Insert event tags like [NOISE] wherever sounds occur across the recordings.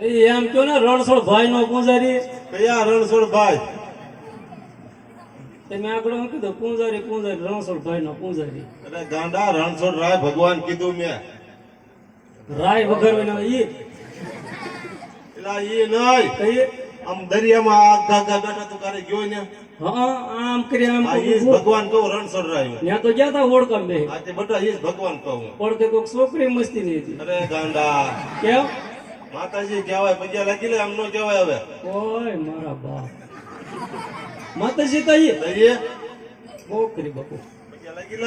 એ એમ કયો ને રણછોડ ભાઈ નો પૂજારી. કયા રણછોડ ભાઈ? તમે આગળ શું કીધું પૂંજારી પૂંજારી રણછોડ ભાઈ નો પૂંજારી. અરે ગાંડા રણછોડ રાય ભગવાન કીધું મેં. રાય વગર ઈ. એલા ઈ નહીં. આમ દરિયામાં આગ ઘા બેઠા તું કારે ગયો ને. હા આમ કરી આમ ભગવાન કહું રણછોડ રાય. ત્યાં તો ગયા તા ઓળખમ બે. આજે બટા ઈ ભગવાન કહું. પડકે કોક છોકરી મસ્તી નહીં હતી. અરે ગાંડા. કેમ? માતાજી કહેવાય પગ્યા લાગી લે આમ નો કહેવાય હવે. ઓય મારા બાપ. માતાજી તો દઈએ છોકરી બાપુ. પગ્યા લાગી લે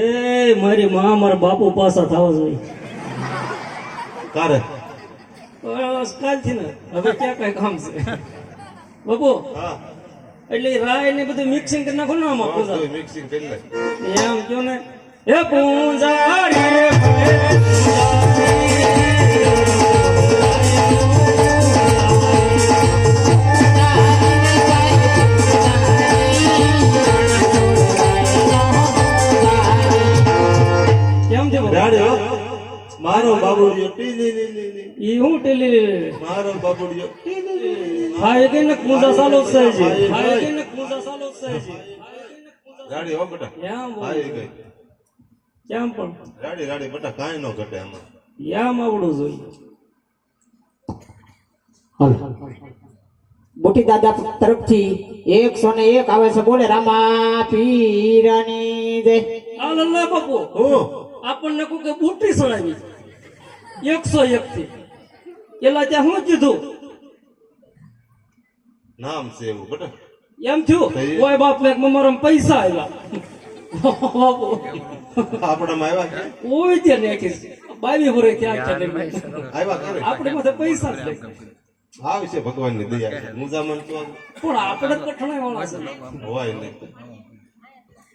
એ મારી માં મારા બાપુ પાસા થવા જોઈએ. કારે? કાલથી ને. હવે ક્યાં કઈ કામ છે? બાપુ હા. એટલે રાય ને બધું મિક્સિંગ કરી નાખો ને આમાં પૂજા મિક્સિંગ કરી લે. એમ કયો ને એ પૂજા રે પૂંજારી. ઈ હું ટેલી મારો બાબુડિયો. કે ને કુંજા સાલો જ છે. કે ને કુંજા સાલો જ છે. ગાડી હો બેટા. ક્યાં ભાઈ ગઈ કેમ પણ. ગાડી ગાડી બેટા કાંઈ નો ઘટે એમાં યામ આવડું જોઈએ. મોટી દાદા તરફથી એકસો ને એક આવે છે. બોલે રામા પીરાની જય આ લલ્લા બાપુ. હું? આપણને કોઈ કે બુટી સડાવી એકસો એક થી. એલા ત્યાં શું કીધું? નામ છે એવું બેટા. એમ થયું? કોઈ બાપ ને મમરમ પૈસા આવ્યા આપણામાં આવ્યા ઓય તે નાખીશ બાવી ભરે ત્યાં છે નહીં. આવ્યા કરે આપણે પાસે પૈસા જ છે ભગવાન ભગવાનની દયા. છે. મુજામન તો પણ આપણે કઠણાઈ વાળા છે. હોય નહીં.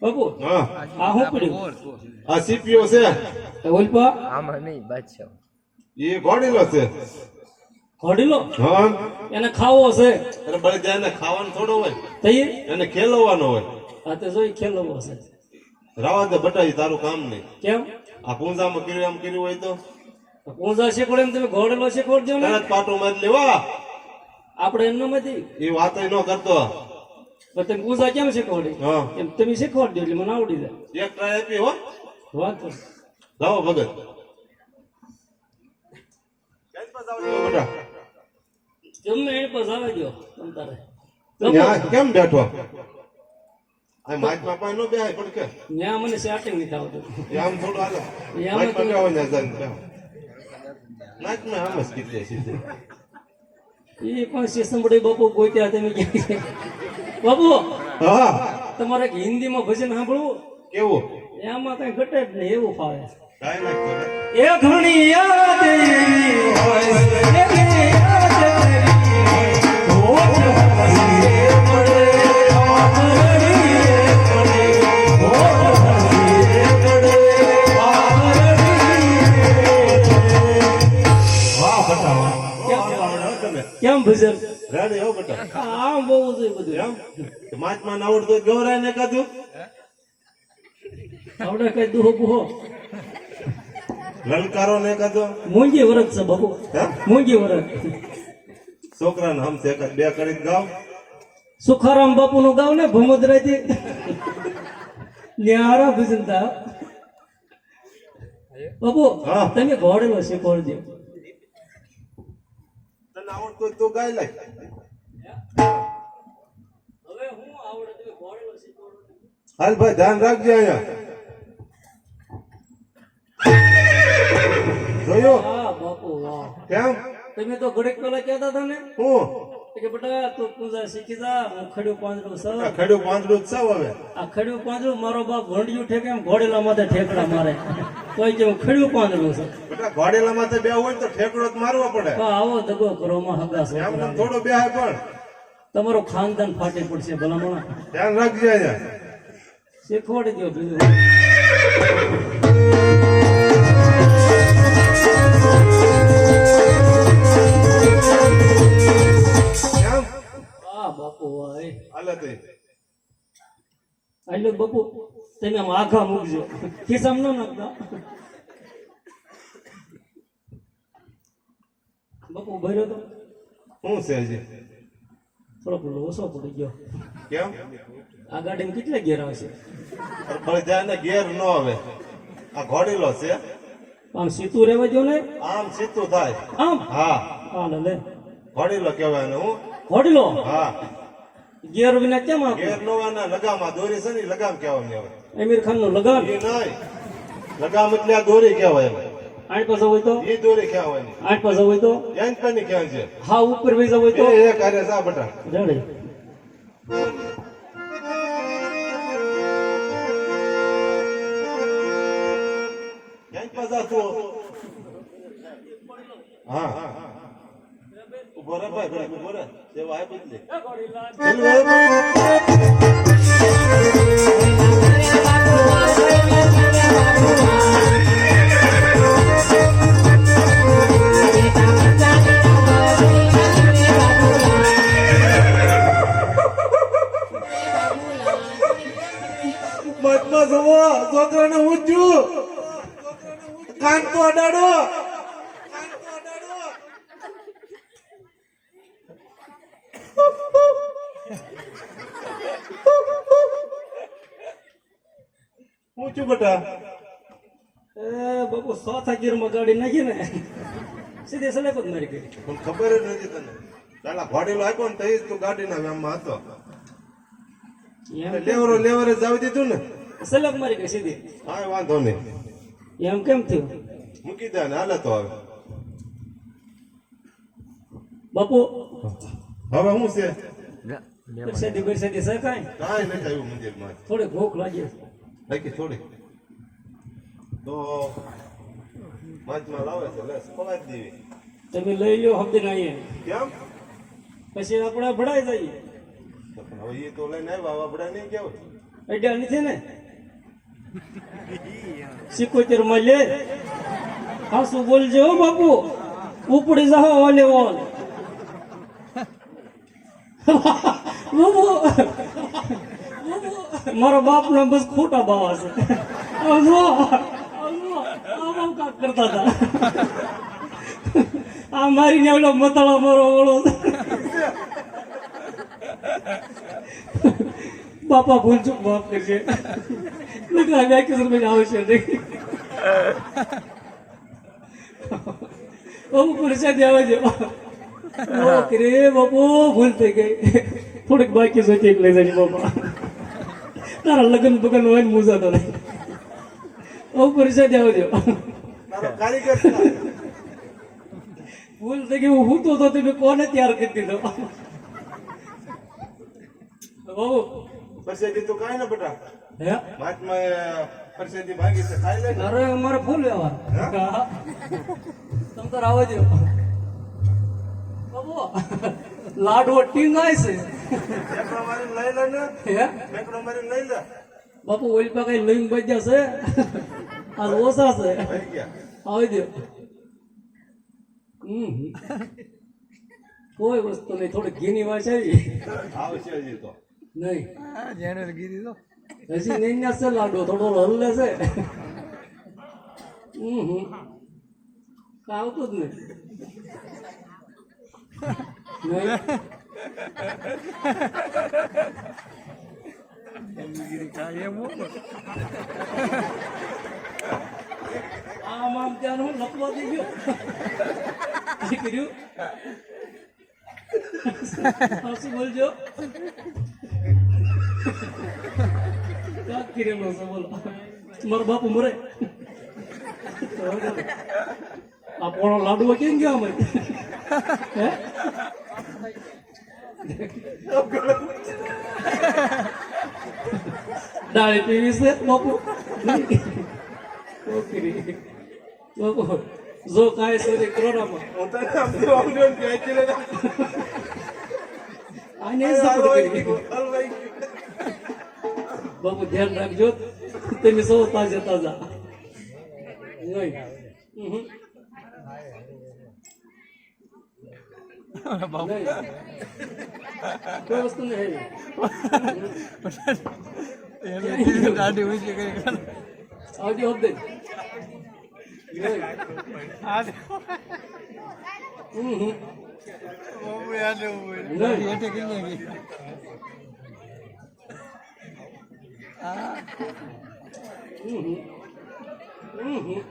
બાપુ આ હું પડ્યું? આ સીપીઓ છે. ઓલપા? આમાં નહીં બાદશાહ એ ઘોડીલો છે. ઘડીલો હા. એને ખાવો છે. અરે બળી જાય ને ખાવાનું થોડો હોય. થઈ એને ખેલવવાનો હોય. આ તે જોઈ ખેલવો છે. રાવા દે બટાઈ તારું કામ નહીં. કેમ? આ પૂંજામાં કર્યું આમ કર્યું હોય તો? પૂંજા શીખવાડે એમ તમે ઘોડેલો શીખવાડજો ને? તરત પાટો મારી લેવા આપણે એમનો નથી એ વાત ન કરતો. પણ તમે પૂંજા કેમ શીખવાડી હા. એમ તમે શીખવાડજો એટલે મને આવડી જાય. એક ટ્રાય આપી હો. વાત તો. લાવો ભગત. ગમે એને પાસે આવે તારે. ત્યાં કેમ બેઠો? આ માઇકમાં પાસે નો બેહાય પણ કે? ત્યાં મને સેટિંગ નથી આવતું. એ આમ થોડું હાલો. એ આમ માઇકમાં ને જઈને બેહો. નાચમાં આમ જ કીધે સીધે એ પણ શિસંબડી બાપુ ગોત્યા તમે? બાપુ હા. તમારે હિન્દીમાં ભજન સાંભળવું? કેવું? એમાં કઈ ઘટે જ નહીં એવું ફાવે. એ ઘણી યાદ ભજન. રેડી હો બટા. આમ બહુ જોઈએ બધું. એમ? માચમાં આવડતું ગૌરાય ને કાધું આપણે કઈ દુહો બુહો. લલકારો ને કાધો મૂંગી વરત છે બાબુ. મૂંગી વરત. છોકરાને હમ છે બે કરી ગાવ. સુખારામ બાપુ નું ગાવ ને ભમદરાથી ન્યારા ભજન થા બાપુ હા. તમે ઘોડેલો શીખવાડજો તને આવડતું તો ગાય લાય હવે હું આવડે તમે ઘોડેલો શીખવાડો હાલ ભાઈ ધ્યાન રાખજે અહીંયા. જોયો? હા બાપુ વાહ કેમ? તમે તો ઘડીક પેલા કહેતા હતા ને? હું? કે બેટા તું પૂજા શીખી જા હું ખડ્યું પાંદડું સર ખડ્યું પાંદડું જ હવે. આ ખડ્યું પાંદડું મારો બાપ ભંડિયું ઠેકે એમ ઘોડેલા માથે ઠેકડા મારે. કોઈ જેવું હું ખડ્યું પાંદડું છે? બેટા ઘોડેલા માથે બે હોય તો ઠેકડો મારવો પડે. તો આવો દગો કરો માં હગા એમ છોકરા થોડો બે પણ. તમારો ખાનદાન ફાટી પડશે ભલામણા. ધ્યાન રાખજે અહીંયા. શીખવાડી દો બીજું. બાપુ હાલે તે. આલે બાપુ. તમે આમ આઘા મૂકજો. ખિસ્સામાં ન નાખતા. બાપુ ભર્યો તો? શું છે હજી? પેલો ઓછો પડી ગયો. કેમ? આ ગાડીમાં કેટલા ગેર આવશે ત્યાં ગેર ન આવે. આ ઘોડીલો છે. આમ સીતું રહેવા જો ને. આમ સીતું થાય. આમ? હા. હા લે. ઘોડીલો કહેવાય ને હું. હોડલો હા. ગેર વિના કેમ આપે? ગેર નોવાના લગામ દોરી છે ને લગામ કહેવાની આવે અમીર ખાનનું લગામ? એ નહીં લગામ એટલે આ દોરી કહેવાય એમ. આઠ પાસે હોય તો? એ દોરી કહેવાની આઠ પાસે હોય તો? એમ કની કહેવાય છે હા ઉપર બેસા હોય તો? એ કાર્ય આ બટા. જડે ક્યાંય પાછા તું હા. ઊભો રે ભાઈ ભાઈ ઊભો રે. મતમાં જુઓ છોકરાને ઊંચું કાન તો અડાડો. ઊંચું બેટા. એ બાપુ સો થાકીર મગાડી ગાડી નાખી ને સીધી સલેપ જ મારી ગઈ. પણ ખબર જ નથી તને. પેલા ભાડેલો આપ્યો ને તઈ તું ગાડીના વ્યામમાં હતો. એમ લેવરો લેવરે જાવી દીધું ને. સલેપ મારી ગઈ સીધી. હા વાંધો નહીં. એમ કેમ થયું? મૂકી દે ને હાલે તો હવે. બાપુ હવે શું છે? બરસાદી છે કાંઈ કાંઈ નથી આવ્યું મંદિરમાં. થોડી ભૂખ લાગી. બાકી થોડી તો માછમાં લાવે છે લેસ જ દેવી તમે લઈ લો હમદી નહીં કેમ? પછી આપણે ભડાઈ જઈએ. હવે એ તો લઈને આવ્યા આપણે નહીં કેવું? અડ્યા નથી ને? સિકોતેરમાં લે. હાસુ બોલજે હો બાપુ. ઉપડી જાઓ ઓલે ઓલ. [LAUGHS] બાપુ, મારો બાપ નો બસ ખોટા બાવા છે. કરતા હતા. આ મારીને ઓલો મતળા મારો ઓળો બાપા ભૂલ ચૂક, માફ કરશે નકરા વેકેશનમાં આવશે નહીં. બાપુ પરેશાની આવે છે. બાપુ, ભૂલ થઈ ગઈ. થોડીક બાકી સોચી લઈ જાય બાપા. તારા લગ્ન બગન હોય ને મૂજા તો નહીં. બહુ પરેશાની આવે છે તારો કારીગર છે. ભૂલ થઈ ગઈ હું તો તો તમે કોને તૈયાર કરી દીધો? બહુ પરસેદી તો કાંઈ ના બટા. હે? માછમાં પરસેદી ભાગી છે ખાઈ લે અરે અમારે ફૂલ વ્યવહાર. તમ તાર આવો બાબુ લાડવો ટીંગાય છે. મેકડો મારીને લઈ લે ને. હે? લઈ લે. બાપુ ઓલી પા કઈ લઈને બજ્યા છે? આ ઓછા છે. આવી દે. હમ. કોઈ વસ્તુ નહીં થોડી ઘીની વાસ આવી. આવશે હજી તો. નહીં. હજી નહીં ના છે લાડો થોડો હલ્લે છે. હમ હમ. આવતું જ નહીં. નહીં? આમ આમ ત્યાં હું લખવા ગયો કર્યું શું બોલજો બાપુ મરે આ પોણો લાડવો કેમ ગયા અમે ડાળી પીવી છે બાપુ ઓકે બાપુ જો કાંઈ સોરી કોરોનામાં હું તને આમ તો આમ જોઈને ક્યાંયથી લઈને આને સપોર્ટ હલવાઈ કરી ગયું, હલવાઈ ગયું. બાપુ ધ્યાન રાખજો તમે સૌ તાજા તાજા નહીં હમ. કોઈ વસ્તુ નહીં આવજો હબદે નહીં. હમ હમ. નહીં. હમ હમ. હમ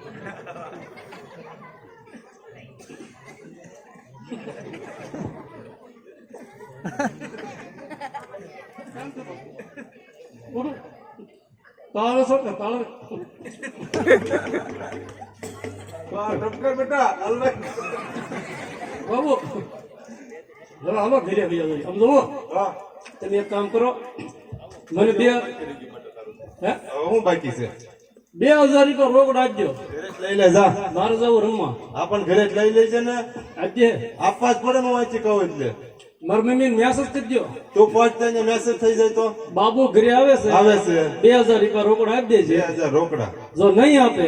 તાળો છો ને તાળો વાહ, બેટા હલવાઈ. બાબુ હવે આમાં ઘરે ગયા સમજો હા. તમે એક કામ કરો મને બે હે હું બાકી છે. બે હજાર રૂપિયા રોકડ આપજો લઈ લે જા. મારે જવું રમવા. આપણ ઘરે જ લે છે ને. આજે? આપવા જ પડે ને વાંચી કહું એટલે. મારી મમ્મી મેસેજ કરજો તું પહોંચતા ને મેસેજ થઈ જાય તો. બાબુ ઘરે આવે છે. આવે છે. બે હજાર રૂપિયા રોકડ આપી બે દેજે હજાર રોકડા. જો નહીં આપે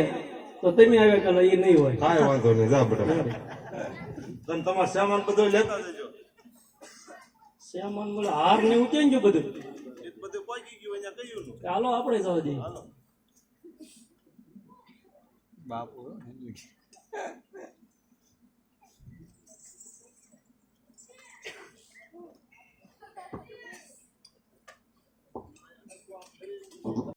તો તમે આવ્યા કાલે એ નહીં હોય. કાંઈ વાંધો નહીં જા બેટા. તમે તમારો સામાન બધો લેતા જજો. શ્યામાન બોલે હાર ને ઉતરી ગયું બધું? બધું પહોંચી ગયું અહીંયા કહ્યું નું? ચાલો આપણે જવા દઈએ. బాబు